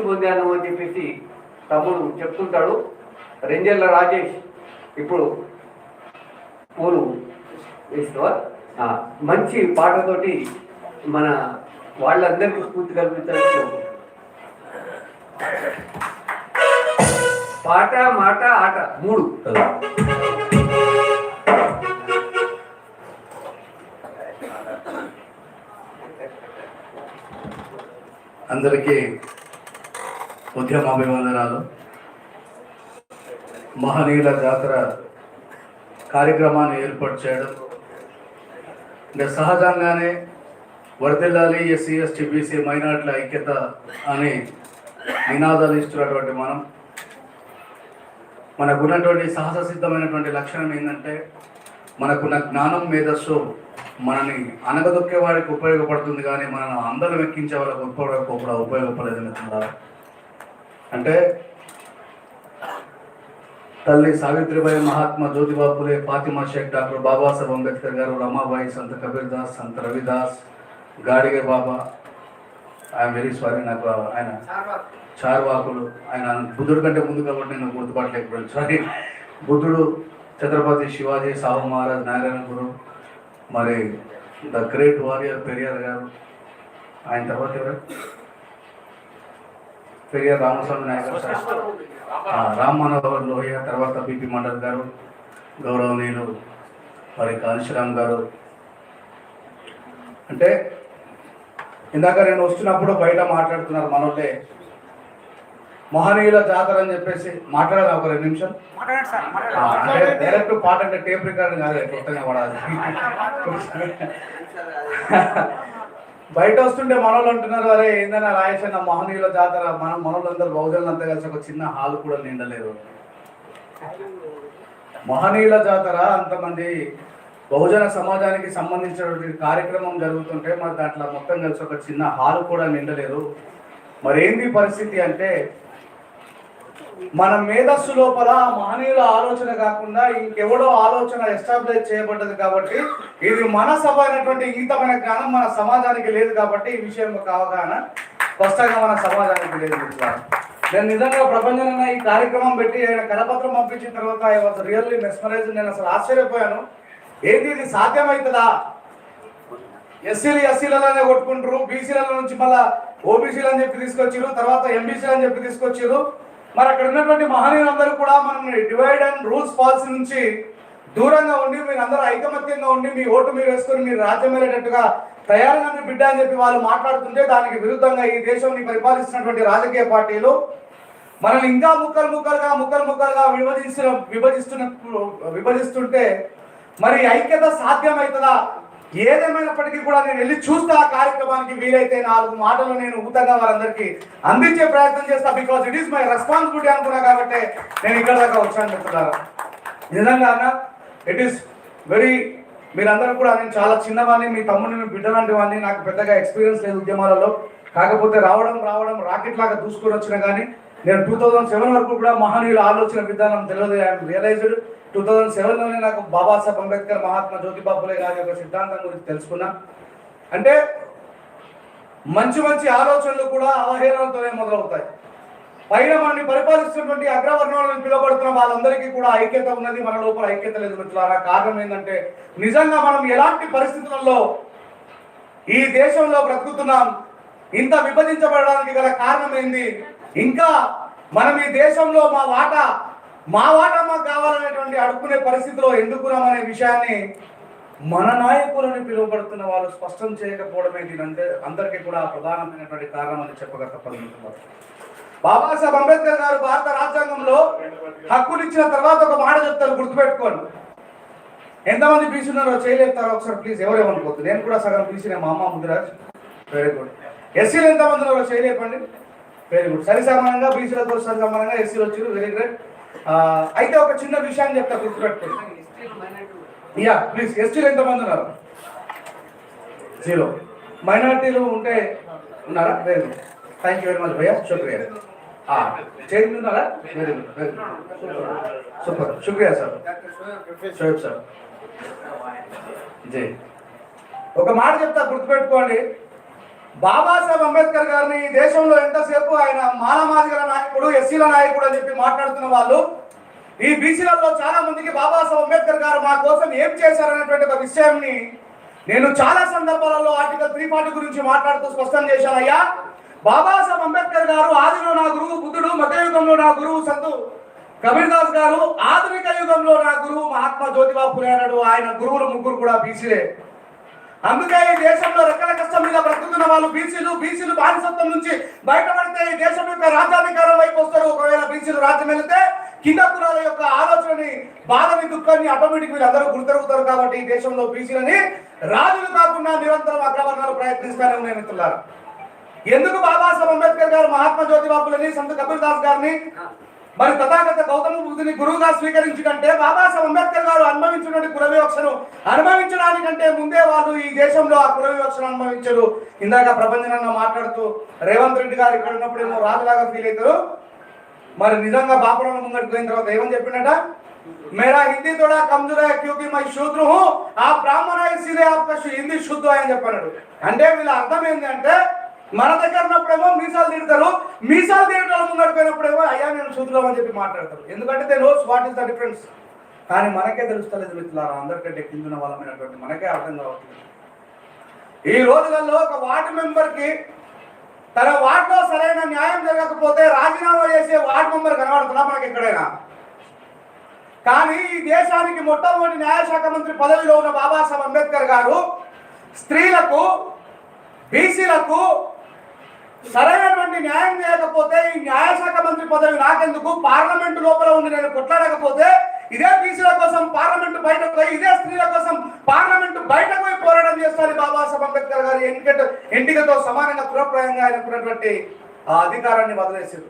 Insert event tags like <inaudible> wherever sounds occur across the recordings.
స్ఫూర్తి పొందాను అని చెప్పేసి తమ్ముడు చెప్తుంటాడు. రెంజెల్ల రాజేష్ ఇప్పుడు ఊరు వేస్తావా? ఆ, మంచి పాటతోటి మన వాళ్ళందరికీ స్ఫూర్తి కల్పించాలని పాట మాట ఆట మూడు. అందరికీ ఉద్యమ అభివందనాలు మహనీయుల జాతర కార్యక్రమాన్ని ఏర్పాటు చేయడం అంటే సహజంగానే వర్దిల్లాలి ఎస్సీ ఎస్టీ బీసీ మైనార్టీల ఐక్యత అని నినాదాలు ఇస్తున్నటువంటి మనం. మనకు ఉన్నటువంటి సహజ సిద్ధమైనటువంటి లక్షణం ఏంటంటే మనకున్న జ్ఞానం మేధస్సు మనని అనగదొక్కే వారికి ఉపయోగపడుతుంది కానీ మనం అందరం ఎక్కించే వాళ్ళకి ఉపయోగ కూడా మిత్రులారా. అంటే తల్లి Savitribai Mahatma Jyotiba Phule Fatima Sheikh doctor Babasaheb Ambedkar garu Ramabai Sant Kabir Das Sant Ravidas Gadge Baba. I'm very sorry నాకు ఆయన చార్వాకులు. ఆయన బుద్ధుడు కంటే ముందు కాబట్టి నేను గుర్తుపట్టలేకపోయాను. సారీ. బుద్ధుడు ఛత్రపతి శివాజీ సాహు మహారాజ్ నారాయణ గురు మరి ద గ్రేట్ వారియర్ పెరియార్ గారు. ఆయన తర్వాత ఎవరు? పెరియార్ రామస్వామి నాయక్ సార్ రామ్ మనోహర్ లోహియా తర్వాత బిపి మండల్ గారు గౌరవనీయులు మరి కాళీశ్రామ్ గారు. అంటే ఇందాక నేను వస్తున్నప్పుడు బయట మాట్లాడుతున్నారు మనోళ్ళే. మహనీయుల జాతర అని చెప్పేసి మాట్లాడాలి ఒక రెండు నిమిషం అంటే డైరెక్ట్ పాట అంటే టేప్ రికార్డింగ్ కాదు కొత్తగా పడాలి. <laughs> బయట వస్తుంటే మనోళ్ళు అంటున్నారు అరే ఏందన్నా రాయేషన్న మహనీయుల జాతర? మన మనోళ్ళందరూ బహుజనులంతా కలిసి ఒక చిన్న హాల్ కూడా నిండలేదు. మహనీయుల జాతర అంతమంది బహుజన సమాజానికి సంబంధించినటువంటి కార్యక్రమం జరుగుతుంటే మరి దాంట్లో మొత్తం కలిసి ఒక చిన్న హాల్ కూడా నిండలేదు. మరి ఏంది పరిస్థితి అంటే మన మేధస్సు లోపల మహనీయుల ఆలోచన కాకుండా ఇంకెవడో ఆలోచన ఎస్టాబ్లిష్ చేయబడ్డది కాబట్టి ఇది మన సభ అయినటువంటి ఈతమైన జ్ఞానం మన సమాజానికి లేదు కాబట్టి ఈ విషయం ఒక అవగాహన స్పష్టంగా మన సమాజానికి లేదు నేను నిజంగా ప్రపంచంలో ఈ కార్యక్రమం పెట్టి ఆయన కరపత్రం పంపించిన తర్వాత ఐ వాజ్ రియల్లీ మెస్మరైజ్ నేను అసలు ఆశ్చర్యపోయాను. ఏంది ఇది సాధ్యమవుతుందా ఎస్సీలు ఎస్సీలలోనే కొట్టుకుంటారు బీసీల నుంచి మళ్ళా ఓబీసీలు అని చెప్పి తీసుకొచ్చారు తర్వాత ఎంబీసీలు అని చెప్పి తీసుకొచ్చారు మరి అక్కడ ఉన్నటువంటి మహనీయులందరూ కూడా మనం డివైడ్ అండ్ రూల్స్ పాలసీ నుంచి దూరంగా ఉండి మీరు అందరూ ఐకమత్యంగా ఉండి మీ ఓటు మీరు వేసుకొని మీరు రాజ్యం వెళ్ళేటట్టుగా తయారుగా బిడ్డ అని చెప్పి వాళ్ళు మాట్లాడుతుంటే దానికి విరుద్ధంగా ఈ దేశంని పరిపాలిస్తున్నటువంటి రాజకీయ పార్టీలు మనల్ని ఇంకా ముక్కలు ముక్కలుగా ముక్కలు ముక్కలుగా విభజిస్తున్న విభజిస్తున్న విభజిస్తుంటే మరి ఐక్యత సాధ్యమవుతుందా? ఏదేమైనప్పటికీ కూడా నేను వెళ్ళి చూస్తా ఆ కార్యక్రమానికి వీలైతే నాలుగు మాటలు నేను ఊతంగా వారందరికీ అందించే ప్రయత్నం చేస్తా because it is my responsibility అనుకున్నా కాబట్టి నేను ఇక్కడ దాకా వచ్చాను చెప్తున్నారు. నిజంగా అన్న ఇట్ ఈస్ వెరీ మీరందరూ కూడా నేను చాలా చిన్నవాడిని మీ తమ్ముడిని మీ బిడ్డ లాంటి వాడిని నాకు పెద్దగా ఎక్స్పీరియన్స్ లేదు ఉద్యమాలలో. కాకపోతే రావడం రావడం రాకెట్ లాగా దూసుకొని వచ్చిన కానీ నేను టూ థౌజండ్ సెవెన్ వరకు కూడా మహనీయుల ఆలోచన విధానం తెలియదు. ఐఎమ్ రియలైజ్డ్ టూ థౌజండ్ సెవెన్లోనే నాకు బాబాసాహెబ్ అంబేద్కర్ మహాత్మా జ్యోతిబా ఫులే గారి యొక్క సిద్ధాంతం గురించి తెలుసుకున్నా. అంటే మంచి మంచి ఆలోచనలు కూడా అవహేళనతోనే మొదలవుతాయి. పైన మనని పరిపాలిస్తున్నటువంటి అగ్రవర్ణాలను పిలువబడుతున్న వాళ్ళందరికీ కూడా ఐక్యత ఉన్నది. మన లోపల ఐక్యత లేదు మిత్రులారా. కారణం ఏంటంటే నిజంగా మనం ఎలాంటి పరిస్థితులలో ఈ దేశంలో బ్రతుకుతున్నాం? ఇంత విభజించబడడానికి గల కారణం ఏంది? ఇంకా మనం ఈ దేశంలో మా వాటా మా వాటా మాకు కావాలనేటువంటి అడుక్కునే పరిస్థితిలో ఎందుకు అనే విషయాన్ని మన నాయకులని పిలువబడుతున్న వాళ్ళు స్పష్టం చేయకపోవడమే అంటే అందరికీ కూడా ప్రధానమైనటువంటి కారణం అని చెప్పక తప్పదు బాబాసాహెబ్ అంబేద్కర్ గారు భారత రాజ్యాంగంలో హక్కునిచ్చిన తర్వాత ఒక మాట చెప్తారు గుర్తుపెట్టుకోండి. ఎంతమంది పీసున్నారో ఉన్నారో ఒకసారి ప్లీజ్ ఎవరేమనుకోవద్దు నేను కూడా సగం బీసీనే మా అమ్మ ముదిరాజ్ వెరీ గుడ్. ఎస్సీలు ఎంతమంది ఉన్నారో చేయలేపండి. వెరీ గుడ్ సరి సమానంగా బీసీలతో సరి సమానంగా ఎస్సీలు వచ్చారు వెరీ గ్రేట్ అయితే ఒక చిన్న విషయాన్ని చెప్తా గుర్తుపెట్టుకోండి యా ప్లీజ్ ఎస్టీలు ఎంతమంది ఉన్నారు? జీరో మైనార్టీలు ఉంటే ఉన్నారా? Very good thank you very much భయ్యా. శుక్రియా చేంజ్ ఉన్నారా? Very good very good super శుక్రియా sir Shoaib sir జై ఒక మాట చెప్తా గుర్తుపెట్టుకోండి. బాబాసాహెబ్ అంబేద్కర్ గారిని ఈ దేశంలో ఎంతసేపు ఆయన మానమాదిగల నాయకుడు ఎస్సీల నాయకుడు అని చెప్పి మాట్లాడుతున్న వాళ్ళు ఈ బీసీలలో చాలా మందికి బాబాసాహెబ్ అంబేద్కర్ గారు మా కోసం ఏం చేశారనేటువంటి ఒక విషయాన్ని నేను చాలా సందర్భాలలో ఆర్టికల్ త్రీ ఫార్టీ గురించి మాట్లాడుతూ స్పష్టం చేశానయ్యా బాబాసాహెబ్ అంబేద్కర్ గారు ఆదిలో నా గురువు బుద్ధుడు మధ్యయుగంలో నా గురువు సంతు కబీర్ దాస్ గారు ఆధునిక యుగంలో నా గురువు మహాత్మా జ్యోతిబా ఫులే ఆయన గురువులు ముగ్గురు కూడా బీసీలే. అందుకే ఈ దేశంలో రెక్కల కష్టం మీద బ్రతుకుతున్న వాళ్ళు బీసీలు బీసీలు బానిసత్వం నుంచి బయటపడితే ఈ దేశం యొక్క రాజ్యాధికారం వైపు వస్తారు. ఒకవేళ బీసీలు రాజ్యం వెళితే కింద కులాల యొక్క ఆలోచనని బాధని దుఃఖాన్ని అటోమేటిక్ వీళ్ళందరూ గుర్తరుగుతారు కాబట్టి ఈ దేశంలో బీసీలని రాజులు కాకుండా నిరంతరం అగ్రవర్ణాలు ప్రయత్నిస్తారని ఉన్నాయి మిత్రులారా ఎందుకు బాబాసాహెబ్ అంబేద్కర్ గారు మహాత్మా జ్యోతిబాబులని సంత కబీర్ దాస్ గారిని మరి తథాగత గౌతమ బుద్ధుని గురువుగా స్వీకరించుకంటే బాబాసాహెబ్ అంబేద్కర్ గారు అనుభవించినటువంటి కులవివక్షను అనుభవించడానికంటే ముందే వాళ్ళు ఈ దేశంలో ఆ కులవివక్షను అనుభవించరు. ఇందాక ప్రపంచనంగా మాట్లాడుతూ రేవంత్ రెడ్డి గారు ఇక్కడ ఉన్నప్పుడేమో రాజులాగా ఫీల్ అవుతారు. మరి నిజంగా బాపురం ముందరికి పోయిన తర్వాత ఏమని చెప్పిండట? మేరా హిందీ తోడా కమ్జురా క్యూకి మై శూద్రు ఆ బ్రాహ్మణ సిరే ఆప్క హిందీ శుద్ధ అని చెప్పినాడు అంటే వీళ్ళ అర్థం ఏంటంటే మన దగ్గర ఉన్నప్పుడేమో మీసాలు తిడతారు. మీసాలు తీయడం ముంగడికి పోయినప్పుడేమో అయ్యా నేను చూద్దాం అని చెప్పి మాట్లాడతారు. ఎందుకంటే they knows what is the difference కానీ మనకే తెలుస్తలేదు మిత్రులారా అందరికంటే కిందున్న వాళ్ళమైనటువంటి మనకే అర్థం కావట్లేదు. ఈ రోజులలో ఒక వార్డు మెంబర్కి తన వార్డులో సరైన న్యాయం జరగకపోతే రాజీనామా చేసే వార్డు మెంబర్ కనబడుతున్నా మనకి ఎక్కడైనా. కానీ ఈ దేశానికి మొట్టమొదటి న్యాయశాఖ మంత్రి పదవిలో ఉన్న బాబాసాహెబ్ అంబేద్కర్ గారు స్త్రీలకు బీసీలకు సరైనటువంటి న్యాయం చేయకపోతే ఈ న్యాయశాఖ మంత్రి పదవి నాకెందుకు? పార్లమెంట్ లోపల ఉండి నేను కొట్లాడకపోతే ఇదే బీసీల కోసం పార్లమెంట్ బయటకు పోయి ఇదే స్త్రీల కోసం పార్లమెంటు బయటకు పోయి పోరాటం చేస్తారు బాబాసాహెబ్ అంబేద్కర్ గారి. ఎన్నికట ఎంటికతో సమానంగా తురప్రాయంగా ఆయనకున్నటువంటి ఆ అధికారాన్ని వదిలేసారు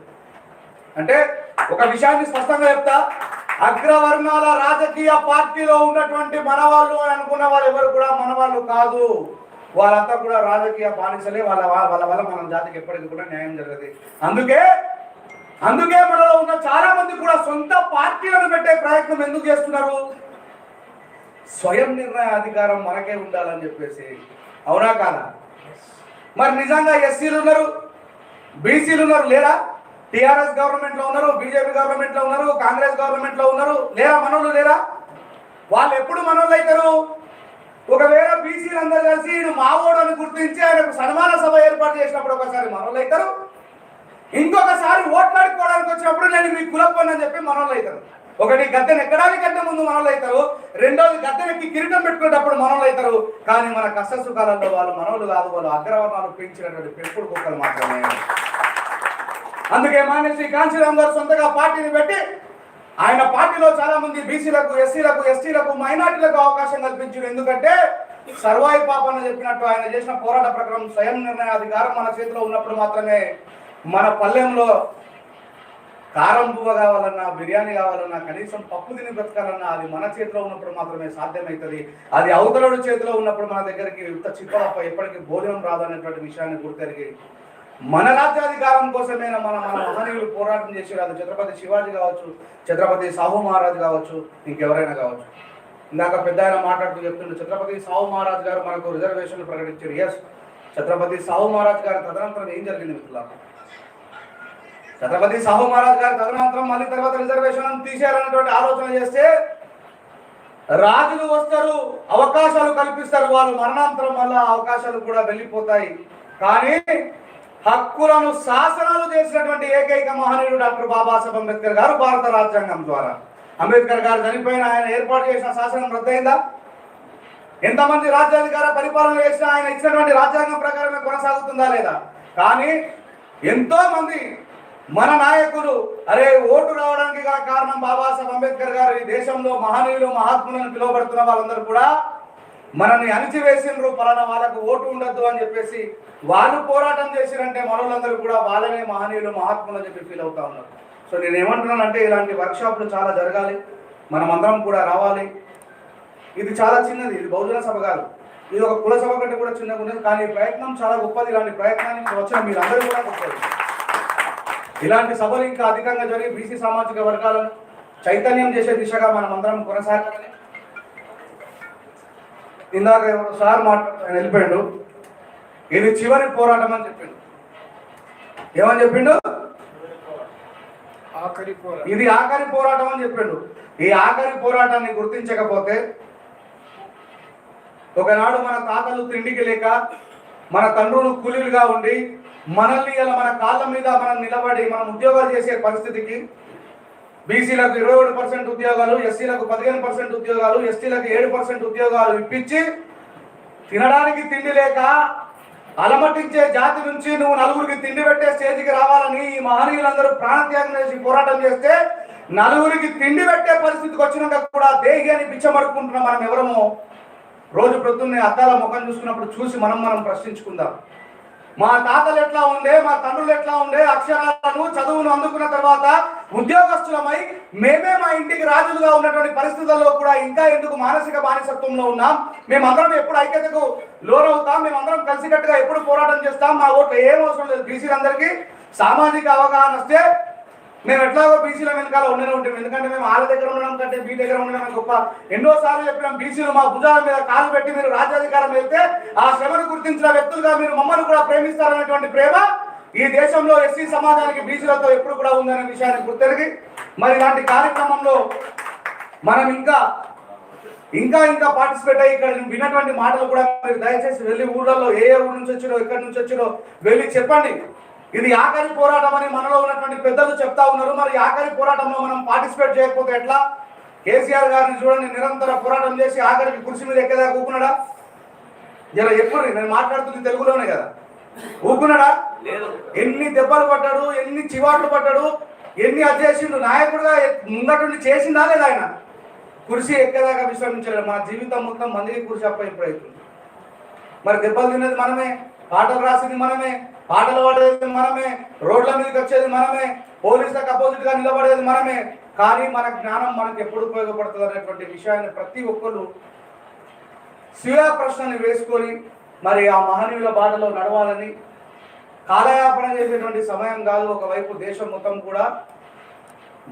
అంటే ఒక విషయాన్ని స్పష్టంగా చెప్తా. అగ్రవర్ణాల రాజకీయ పార్టీలో ఉన్నటువంటి మనవాళ్ళు అనుకున్న వాళ్ళు ఎవరు కూడా మనవాళ్ళు కాదు. వాళ్ళంతా కూడా రాజకీయ బానిసలే వాళ్ళ వాళ్ళ వల్ల మన జాతికి ఎప్పటికీ కూడా న్యాయం జరగదు. అందుకే అందుకే మనలో ఉన్న చాలా మంది కూడా సొంత పార్టీలను పెట్టే ప్రయత్నం ఎందుకు చేస్తున్నారు? స్వయం నిర్ణయ అధికారం మనకే ఉండాలని చెప్పేసి. అవునా కాదా? మరి నిజంగా ఎస్సీలు ఉన్నారు బీసీలు ఉన్నారు లేరా? టిఆర్ఎస్ గవర్నమెంట్లో ఉన్నారు బీజేపీ గవర్నమెంట్లో ఉన్నారు కాంగ్రెస్ గవర్నమెంట్లో ఉన్నారు లేరా? మనోళ్ళు లేరా? వాళ్ళు ఎప్పుడు మనోళ్ళు అవుతారు? ఒకవేళ బీసీలందరూ కలిసి ఈయన మావోడు అని గుర్తించి ఆయనకు సన్మాన సభ ఏర్పాటు చేసినప్పుడు ఒకసారి మనోళ్ళు అవుతారు. ఇంకొకసారి ఓట్లాడుకోవడానికి వచ్చినప్పుడు నేను మీ కులప్పని అని చెప్పి మనోళ్ళు అవుతారు. ఒకటి గద్దెను ఎక్కడానికంటే ముందు మనోళ్ళు అవుతారు. రెండోది గద్దెనెక్కి కిరీటం పెట్టుకునేటప్పుడు మనోళ్ళు అవుతారు. కానీ మన కష్ట సుఖాలలో వాళ్ళు మనోళ్ళు కాదు వాళ్ళు అగ్రవర్ణాలు పెంచినటువంటి పెంపుడు కుక్కలు మాత్రమే. అందుకే మాన్య శ్రీ కాంచీరామ్ గారు సొంతగా పార్టీని పెట్టి ఆయన పార్టీలో చాలా మంది బీసీలకు ఎస్సీలకు ఎస్టీలకు మైనార్టీలకు అవకాశం కల్పించారు. ఎందుకంటే సర్వాయి పాపన్న చెప్పినట్టు ఆయన చేసిన పోరాట ప్రకారం స్వయం నిర్ణయ అధికారం మన చేతిలో ఉన్నప్పుడు మాత్రమే మన పల్లెంలో కారం పువ్వ కావాలన్నా బిర్యానీ కావాలన్నా కనీసం పప్పు తిని బ్రతకాలన్నా అది మన చేతిలో ఉన్నప్పుడు మాత్రమే సాధ్యమవుతుంది అది అవతలడు చేతిలో ఉన్నప్పుడు మన దగ్గరికి ఇంత చిప్పలప్ప ఎప్పటికీ భోజనం రాదు అనేటువంటి విషయాన్ని గుర్తెరిగి మన రాజ్యాధికారం కోసమైనా మన మన మహనీయులు పోరాటం చేసారు అది ఛత్రపతి శివాజీ కావచ్చు ఛత్రపతి సాహు మహారాజ్ కావచ్చు ఇంకెవరైనా కావచ్చు. ఇందాక పెద్ద ఆయన మాట్లాడుతూ చెప్తుండే ఛత్రపతి సాహు మహారాజ్ గారు మనకు రిజర్వేషన్లు ప్రకటించారు. ఎస్ ఛత్రపతి సాహు మహారాజ్ గారి తదనంతరం ఏం జరిగింది మిత్రులకు ఛత్రపతి సాహు మహారాజ్ గారి తదనంతరం మళ్ళీ తర్వాత రిజర్వేషన్ తీసేయాలన్నటువంటి ఆలోచన చేస్తే రాజులు వస్తారు అవకాశాలు కల్పిస్తారు. వాళ్ళు మరణాంతరం వల్ల అవకాశాలు కూడా వెళ్ళిపోతాయి. కానీ హక్కులను శాసనాలు చేసినటువంటి ఏకైక మహనీయుడు డాక్టర్ బాబాసాహెబ్ అంబేద్కర్ గారు భారత రాజ్యాంగం ద్వారా. అంబేద్కర్ గారు చనిపోయిన ఆయన ఏర్పాటు చేసిన శాసనం రద్దయిందా? ఎంతమంది రాజ్యాధికార పరిపాలన చేసినా ఆయన ఇచ్చినటువంటి రాజ్యాంగం ప్రకారమే కొనసాగుతుందా లేదా? కానీ ఎంతో మంది మన నాయకులు అరే ఓటు రావడానికి గల కారణం బాబాసాహెబ్ అంబేద్కర్ గారు. ఈ దేశంలో మహనీయులు మహాత్ములను పిలువబడుతున్న వాళ్ళందరూ కూడా మనల్ని అణిచివేసిండ్రు పలానా వాళ్ళకు ఓటు ఉండద్దు అని చెప్పేసి వాళ్ళు పోరాటం చేసిరంటే మనోళ్ళందరూ కూడా వాళ్ళనే మహనీయులు మహాత్ములు అని చెప్పి ఫీల్ అవుతా ఉన్నారు. సో నేను ఏమంటున్నానంటే ఇలాంటి వర్క్షాప్లు చాలా జరగాలి. మనమందరం కూడా రావాలి. ఇది చాలా చిన్నది. ఇది బహుజన సభ కాదు. ఇది ఒక కుల సభ కంటే కూడా చిన్నగా ఉన్నది. కానీ ప్రయత్నం చాలా గొప్పది. ఇలాంటి ప్రయత్నానికి వచ్చిన మీరందరూ కూడా గొప్పది. ఇలాంటి సభలు ఇంకా అధికంగా జరిగి బీసీ సామాజిక వర్గాలను చైతన్యం చేసే దిశగా మనం అందరం కొనసాగాలని. ఇందాక సార్ మాట్లాడుతూ ఆయన వెళ్ళిపోయాడు. ఇది చివరి పోరాటం అని చెప్పిండు. ఏమని చెప్పిండు? ఆఖరి పోరాటం. ఇది ఆఖరి పోరాటం అని చెప్పిండు. ఈ ఆఖరి పోరాటాన్ని గుర్తించకపోతే ఒకనాడు మన తాతలు తిండికి లేక మన తండ్రులు కూలీలుగా ఉండి మనల్ని ఇలా మన కాళ్ళ మీద మనం నిలబడి మనం ఉద్యోగాలు చేసే పరిస్థితికి బీసీలకు ఇరవై ఏడు పర్సెంట్ ఉద్యోగాలు ఎస్సీలకు పదిహేను పర్సెంట్ ఉద్యోగాలు ఎస్టీలకు ఏడు పర్సెంట్ ఉద్యోగాలు ఇప్పించి తినడానికి తిండి లేక అలమటించే జాతి నుంచి నువ్వు నలుగురికి తిండి పెట్టే స్టేజ్కి రావాలని ఈ మహనీయులందరూ ప్రాణత్యాగం చేసి పోరాటం చేస్తే నలుగురికి తిండి పెట్టే పరిస్థితికి వచ్చినాక కూడా దేహి అని మనం ఎవరమో రోజు ప్రొద్దున్నే అద్దాల ముఖం చూసుకున్నప్పుడు చూసి మనం మనం ప్రశ్నించుకుందాం. మా తాతలు ఎట్లా ఉండే మా తండ్రులు ఎట్లా ఉండే అక్షరాలను చదువును అందుకున్న తర్వాత ఉద్యోగస్తులమై మేమే మా ఇంటికి రాజులుగా ఉన్నటువంటి పరిస్థితుల్లో కూడా ఇంకా ఎందుకు మానసిక బానిసత్వంలో ఉన్నాం? మేమందరం ఎప్పుడు ఐక్యతకు లోనవుతాం మేమందరం కలిసికట్టుగా ఎప్పుడు పోరాటం చేస్తాం? మా ఓట్లు ఏం అవసరం లేదు బీసీలందరికీ. సామాజిక అవగాహన వస్తే మేము ఎట్లాగో బీసీల వెనకాల ఉండనే ఉంటాం. ఎందుకంటే మేము వాళ్ళ దగ్గర ఉండడం కంటే మీ దగ్గర ఉండడం గొప్ప. ఎన్నో సార్లు చెప్పినాం బీసీలు మా భుజాల మీద కాలు పెట్టి మీరు రాజ్యాధికారం వెళ్తే ఆ శ్రమను గుర్తించిన వ్యక్తులుగా మీరు మమ్మల్ని కూడా ప్రేమిస్తారనేటువంటి ప్రేమ ఈ దేశంలో ఎస్సీ సమాజానికి బీసీలతో ఎప్పుడు కూడా ఉందనే విషయాన్ని గుర్తెరిగి మరి ఇలాంటి కార్యక్రమంలో మనం ఇంకా ఇంకా ఇంకా పార్టిసిపేట్ అయ్యి ఇక్కడ విన్నటువంటి మాటలు కూడా మీరు దయచేసి వెళ్ళి ఊళ్ళల్లో ఏ ఏ ఊరు నుంచి వచ్చిరో ఎక్కడి నుంచి వచ్చిరో వెళ్ళి చెప్పండి. ఇది ఆఖరి పోరాటం అని మనలో ఉన్నటువంటి పెద్దలు చెప్తా ఉన్నారు. మరి ఆఖరి పోరాటంలో మనం పార్టిసిపేట్ చేయకపోతే ఎట్లా? కేసీఆర్ గారిని చూడండి నిరంతర పోరాటం చేసి ఆఖరికి కుర్చీ మీద ఎక్కదా కూకున్నాడా జర ఎప్పుడు? నేను మాట్లాడుతుంది తెలుగులోనే కదా. ఊకున్నాడా? ఎన్ని దెబ్బలు పడ్డాడు ఎన్ని చివాట్లు పడ్డాడు ఎన్ని చేసిండు? నాయకుడుగా ముందటుండి చేసిందా లేదా ఆయన? కుర్చీ ఎక్కేదాకా విశ్రమించలేదు. మా జీవితం మొత్తం మందికి కుర్చీ అప్ప ఇప్పుడు అవుతుంది మరి దెబ్బలు తిన్నది మనమే పాటలు రాసింది మనమే పాటలు పాడేది మనమే రోడ్ల మీదకి వచ్చేది మనమే పోలీసులకు అపోజిట్గా నిలబడేది మనమే. కానీ మన జ్ఞానం మనకు ఎప్పుడు ఉపయోగపడుతుంది అనేటువంటి విషయాన్ని ప్రతి ఒక్కరు స్వీయ ప్రశ్నని వేసుకొని మరి ఆ మహనీయుల బాటలో నడవాలని కాలయాపన చేసేటువంటి సమయం కాదు. ఒకవైపు దేశం మొత్తం కూడా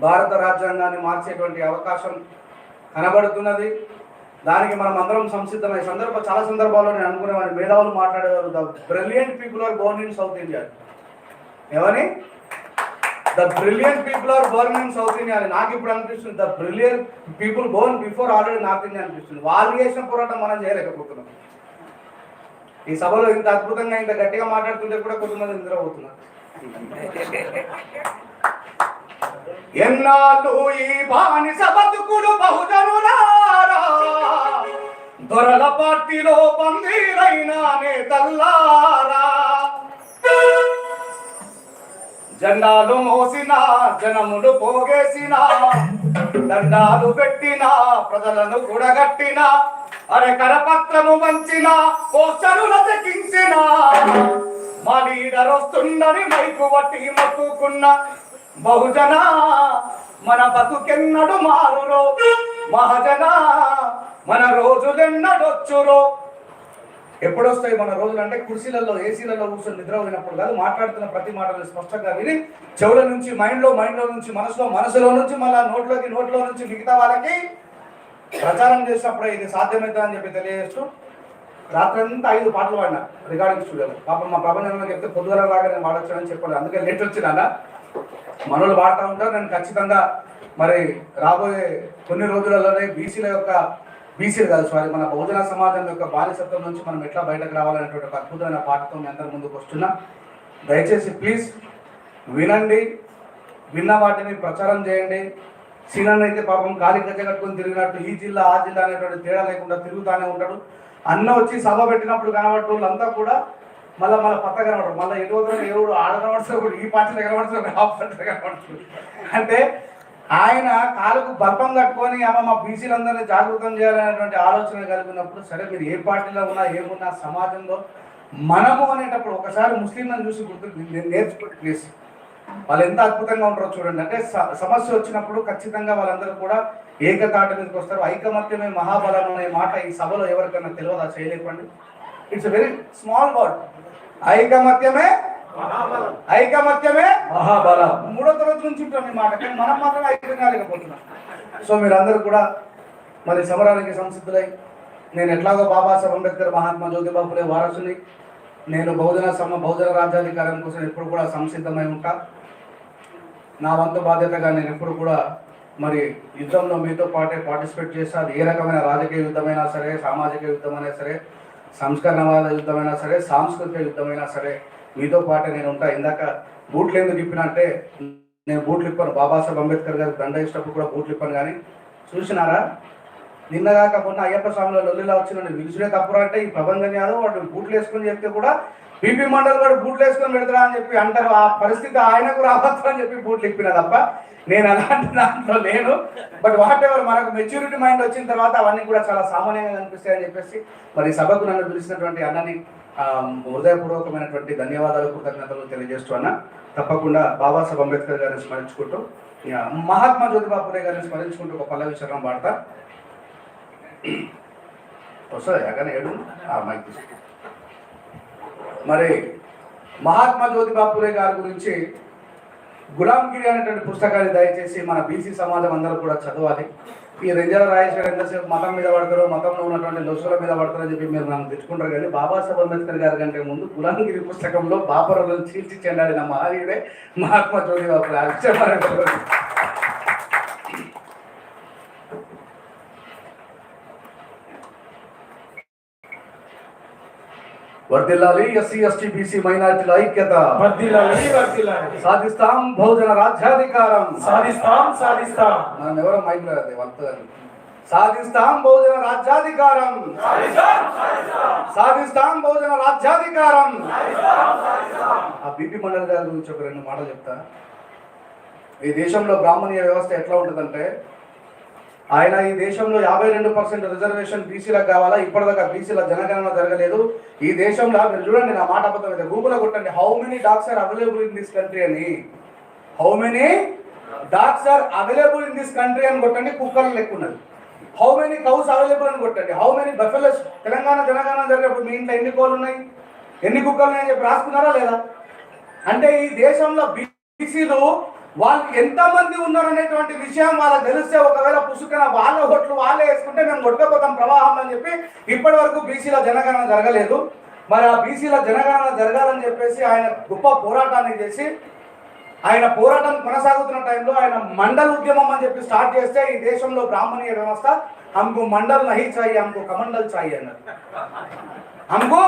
భారత రాజ్యాంగాన్ని మార్చేటువంటి అవకాశం కనబడుతున్నది. దానికి మనం అందరం సంసిద్ధమై సందర్భ చాలా సందర్భాల్లో నేను అనుకునేవాడిని మేధావులు మాట్లాడేవారు the brilliant people are born in South India. ఏమని? The brilliant people are born in South India అని నాకు ఇప్పుడు అనిపిస్తుంది. The brilliant people born before already North India అనిపిస్తుంది. వాళ్ళు చేసిన పోరాటం మనం చేయలేకపోతున్నాం. ఈ సభలో ఇంత అద్భుతంగా ఇంత గట్టిగా మాట్లాడుతుంటే కూడా కొంతమంది నిద్రపోతున్నారు. ఎన్నాళ్ళు ఈ బానిస బతుకుడు బహుజనులారా? దొరల పార్టీలో బందీలైన నేతల్లారా? జెండాలు మోసిన జనములు పోగేసిన దండాలు పెట్టిన ప్రజలను కూడగట్టిన అరే కరపత్రము వంచిన పోస్టరుల తెగించిన. మా లీడర్ వస్తుందని మైకు వట్టి మొక్కుకున్న బహుజన మన బతుకెన్నడు మారురో మహజన మన రోజులెన్నడొచ్చురో. ఎప్పుడొస్తాయి మన రోజులు? అంటే కుర్చీలలో ఏసీలలో కూర్చొని నిద్ర పోయినప్పుడు కాదు మాట్లాడుతున్న ప్రతి మాటలు స్పష్టంగా విని చెవుల నుంచి మైండ్లో మైండ్లో నుంచి మనసులో మనసులో నుంచి మళ్ళా నోట్లోకి నోట్లో నుంచి మిగతా వాళ్ళకి ప్రచారం చేసినప్పుడే ఇది సాధ్యమవుతుందని అని చెప్పి తెలియజేస్తూ రాత్రంతా ఐదు పాటలు పాడినా రికార్డింగ్ స్టూడియోలో. పాపం మా ప్రబంధంలో చెప్తే పొద్దుగల దాకా నేను పాడొచ్చానని చెప్పాను అందుకే లేట్ వచ్చినా మనోళ్ళు పాడుతూ ఉంటారు. నేను ఖచ్చితంగా మరి రాబోయే కొన్ని రోజులలోనే బీసీల యొక్క బీసీలు కాదు సారీ మన బహుజన సమాజం యొక్క బానిసత్వం నుంచి మనం ఎట్లా బయటకు రావాలనేటువంటి ఒక అద్భుతమైన పాటతో మీ అందరి ముందుకు వస్తున్నా. దయచేసి ప్లీజ్ వినండి విన్న వాటిని ప్రచారం చేయండి. సీనన్ అయితే పాపం గాలి గజ్జ కట్టుకొని తిరిగినట్టు ఈ జిల్లా ఆ జిల్లా అనేటువంటి తేడా లేకుండా తిరుగుతానే ఉంటాడు. అన్న వచ్చి సభ పెట్టినప్పుడు కనబట్టు వాళ్ళంతా కూడా మళ్ళీ మళ్ళీ పక్క కనబడరు మళ్ళీ ఎటు వద్ద ఎవరు ఆడ ఈ పార్టీలో కనబడుతున్నారు ఆ పార్టీలో కనబడుతున్నారు అంటే ఆయన కాలుకు బర్పం కట్టుకొని అమ్మ మా బీసీలందరినీ జాగృతం చేయాలనేటువంటి ఆలోచన కలిగినప్పుడు సరే మీరు ఏ పార్టీలో ఉన్నా ఏమున్నా సమాజంలో మనము అనేటప్పుడు ఒకసారి ముస్లింలను చూసి గుర్తు నేర్చుకుంటే ప్లీజ్ వాళ్ళు ఎంత అద్భుతంగా ఉంటారో చూడండి. అంటే స- సమస్య వచ్చినప్పుడు ఖచ్చితంగా వాళ్ళందరూ కూడా ఏకతాట మీదకి వస్తారు. ఐకమత్యమే మహాబలం అనే మాట ఈ సభలో ఎవరికైనా తెలియదా? చేయలేకండి ఇట్స్ వెరీ స్మాల్ వర్డ్ ఐకమత్యమే? ఐకమత్యమే? మహాబలం. మూడో తరగతి నుంచి ఉంటాం ఈ మాట కానీ మనం మాత్రం ఐక్యం కాలేకపోతున్నాం సో మీరందరూ కూడా మరి సమరానికి సంసిద్ధులై నేను ఎట్లాగో బాబాసాహెబ్ అంబేద్కర్ మహాత్మా జ్యోతిబా ఫులే వారసుని. నేను బహుజన సమ బహుజన రాజ్యాధికారం కోసం ఎప్పుడు కూడా సంసిద్ధమై ఉంటా. నా వంతు బాధ్యతగా నేను ఎప్పుడు కూడా మరి యుద్ధంలో మీతో పాటే పార్టిసిపేట్ చేస్తా. అది ఏ రకమైన రాజకీయ యుద్ధమైనా సరే సామాజిక యుద్ధమైనా సరే సంస్కరణవాద యుద్ధమైనా సరే సాంస్కృతిక యుద్ధమైనా సరే మీతో పాటే నేను ఉంటా. ఇందాక బూట్లు ఎందుకు ఇప్పినంటే నేను బూట్లు ఇప్పాను బాబాసాహెబ్ అంబేద్కర్ గారికి దండ ఇచ్చినప్పుడు కూడా బూట్లు ఇప్పాను కానీ చూసినారా? నిన్నగాక మొన్న అయ్యప్ప స్వామిలో లొల్లిలా వచ్చిన నన్ను విలుసుడే తప్పురా అంటే ఈ ప్రబంధం యాదవ్ వాడు బూట్లు వేసుకొని చెప్తే కూడా బీపీ మండల్ వాడు బూట్లు వేసుకొని పెడతారా అని చెప్పి అంటారు. ఆ పరిస్థితి ఆయనకు రావచ్చు అని చెప్పి బూట్లు ఇప్పిన తప్ప నేను అలాంటి దాంట్లో లేను. బట్ వాట్ ఎవర్ మనకు మెచ్యూరిటీ మైండ్ వచ్చిన తర్వాత అవన్నీ కూడా చాలా సామాన్యంగా కనిపిస్తాయని చెప్పేసి మరి సభకు నన్ను పిలిచినటువంటి అన్నని హృదయపూర్వకమైనటువంటి ధన్యవాదాలు కృతజ్ఞతలు తెలియజేస్తూ అన్న. తప్పకుండా బాబాసాహెబ్ అంబేద్కర్ గారిని స్మరించుకుంటూ మహాత్మా జ్యోతిబా గారిని స్మరించుకుంటూ ఒక పల్లవి చరణం వాడతా వస్తుంది ఏడు ఆ, మైక్ మరి మహాత్మా జ్యోతిబా ఫులే గారి గురించి గులాంగిరి అనేటువంటి పుస్తకాన్ని దయచేసి మన బీసీ సమాజం అందరూ కూడా చదవాలి. ఈ రెంజల రాజేశ్వర ఎంతసేపు మతం మీద పడతారో మతంలో ఉన్నటువంటి లొసుల మీద పడతారో అని చెప్పి మీరు నన్ను తెచ్చుకుంటారు కానీ బాబాసాహెబ్ అంబేద్కర్ గారి కంటే ముందు గులాంగిరి పుస్తకంలో బాపరులను చీల్చి చెండాడిన మహనీయుడే మహాత్మా జ్యోతిబా వర్దిల్లాలి ఎస్సీ ఎస్టీ బీసీ మైనార్టీల ఐక్యత. వర్ధిల్లాలి వర్ధిల్లాలి. సాధిస్తాం బహుజన రాజ్యాధికారం. సాధిస్తాం సాధిస్తాం. మనం ఎవరో మైక్ లేదు వస్తుంది సాధిస్తాం బహుజన రాజ్యాధికారం. సాధిస్తాం బహుజన రాజ్యాధికారం. ఆ బీపీ మండల్ గారి గురించి ఒక రెండు మాటలు చెప్తా. ఈ దేశంలో బ్రాహ్మణీయ వ్యవస్థ ఎట్లా ఉంటుందంటే ఆయన ఈ దేశంలో యాభై రెండు పర్సెంట్ రిజర్వేషన్ బీసీలకు కావాలా? ఇప్పటిదాకా బీసీల జనగణన జరగలేదు. ఈ దేశంలో మీరు చూడండి నా మాట అబద్ధం అయితే గూగుల్ కొట్టండి. How many dogs are available in this country అని? How many dogs are available in this country అని కొట్టండి కుక్కర్లు లెక్క ఉన్నది. హౌ మెనీ కౌస్ అవైలబుల్ అని కొట్టండి. హౌ మెనీ బఫెలస్ తెలంగాణ జనగణన జరిగినప్పుడు మీ ఇంట్లో ఎన్ని కోళ్ళు ఉన్నాయి? ఎన్ని కుక్కలు ఉన్నాయని చెప్పి రాసుకున్నారా లేదా? అంటే ఈ దేశంలో బీసీలు వాళ్ళు ఎంతమంది ఉన్నారనేటువంటి విషయం వాళ్ళకి తెలిస్తే ఒకవేళ పుసుకన వాళ్ళ ఓట్లు వాళ్ళే వేసుకుంటే మేము కొట్టుకపోతాం ప్రవాహం అని చెప్పి ఇప్పటి వరకు బీసీల జనగణన జరగలేదు. మరి ఆ బీసీల జనగణన జరగాలని చెప్పేసి ఆయన గొప్ప పోరాటాన్ని చేసి ఆయన పోరాటం కొనసాగుతున్న టైంలో ఆయన మండల్ ఉద్యమం అని చెప్పి స్టార్ట్ చేస్తే ఈ దేశంలో బ్రాహ్మణీయ వ్యవస్థ హమ్కు మండల్ నహి చాయి హమ్కు కమండల్ చాయి అన్నారు. హమ్కు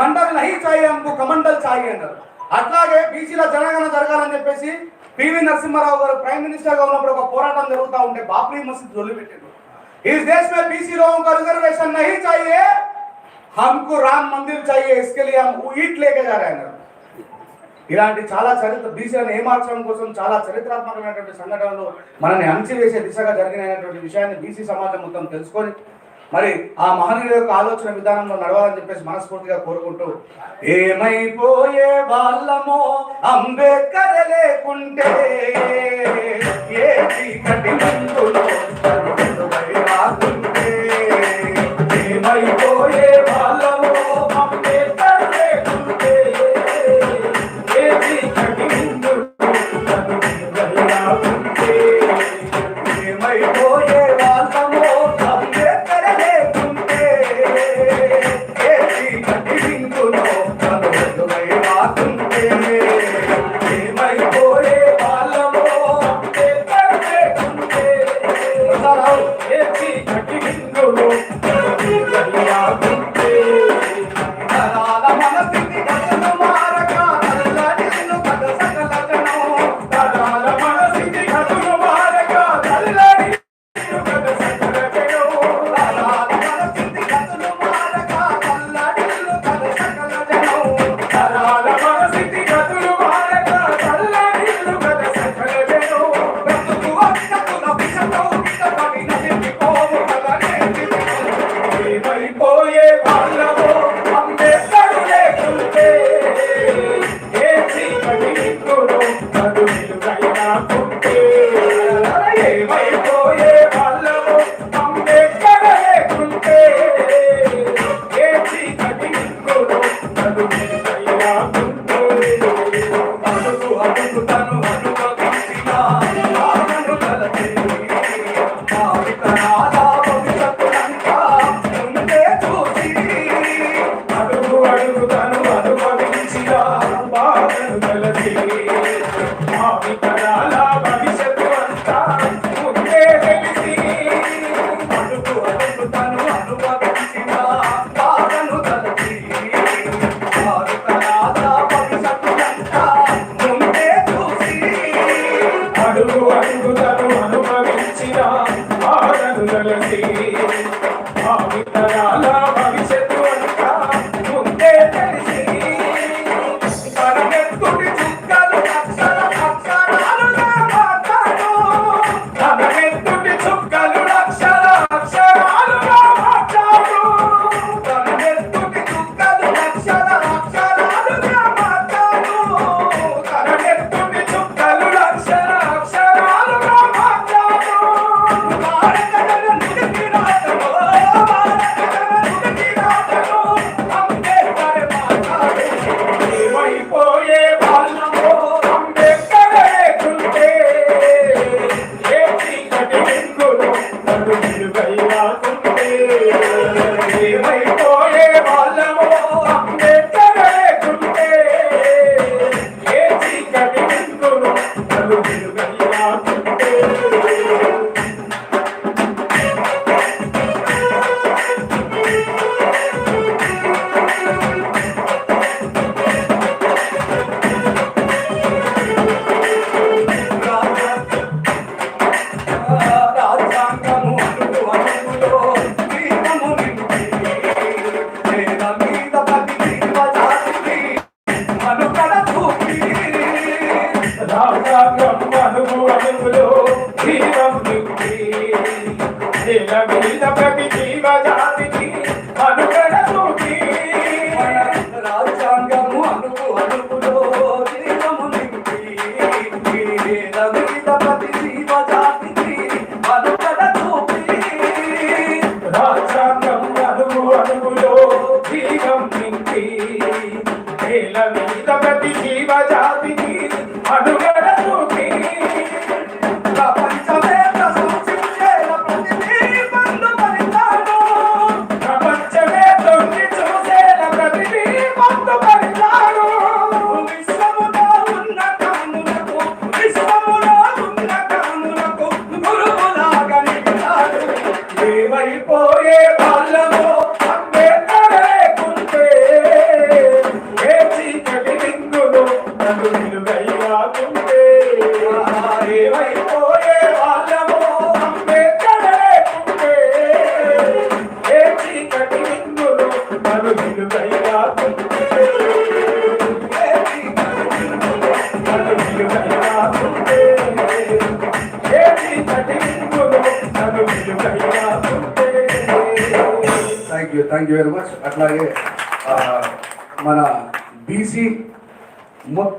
మండల్ నహి చాయి హమ్కు కమండల్ చాయి అన్నారు. అట్లాగే బీసీల జనగణన జరగాలని చెప్పేసి పివి నరసింహారావు గారు ప్రైమ్ మినిస్టర్ గా ఉన్నప్పుడు ఒక పోరాటం జరుగుతూ ఉంటే బాబ్రీ మసీద్ వదిలిపెట్టారు ఈ దేశ में बीसी लोगों का रिजर्वेशन नहीं चाहिए हमको राम मंदिर चाहिए इसके लिए हम ईट लेके जा रहे हैं అన్నారు. ఇలాంటి చాలా చరిత్ర బీసీలను ఏమార్చడం కోసం చాలా చరిత్రాత్మకమైనటువంటి సంఘటనలు మనల్ని అణిచివేసే దిశగా జరిగినటువంటి విషయాన్ని బీసీ సమాజం మొత్తం తెలుసుకొని మరి ఆ మహనీయుల యొక్క ఆలోచన విధానంలో నడవాలని చెప్పేసి మనస్ఫూర్తిగా కోరుకుంటూ ఏమైపోయే వాళ్ళమో అంబేద్కర్ లేకుంటే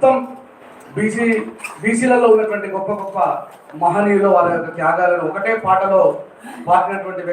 మొత్తం బీసీ బీసీలలో ఉన్నటువంటి గొప్ప గొప్ప మహనీయులు వారి యొక్క త్యాగాలను ఒకటే పాటలో పాడినటువంటి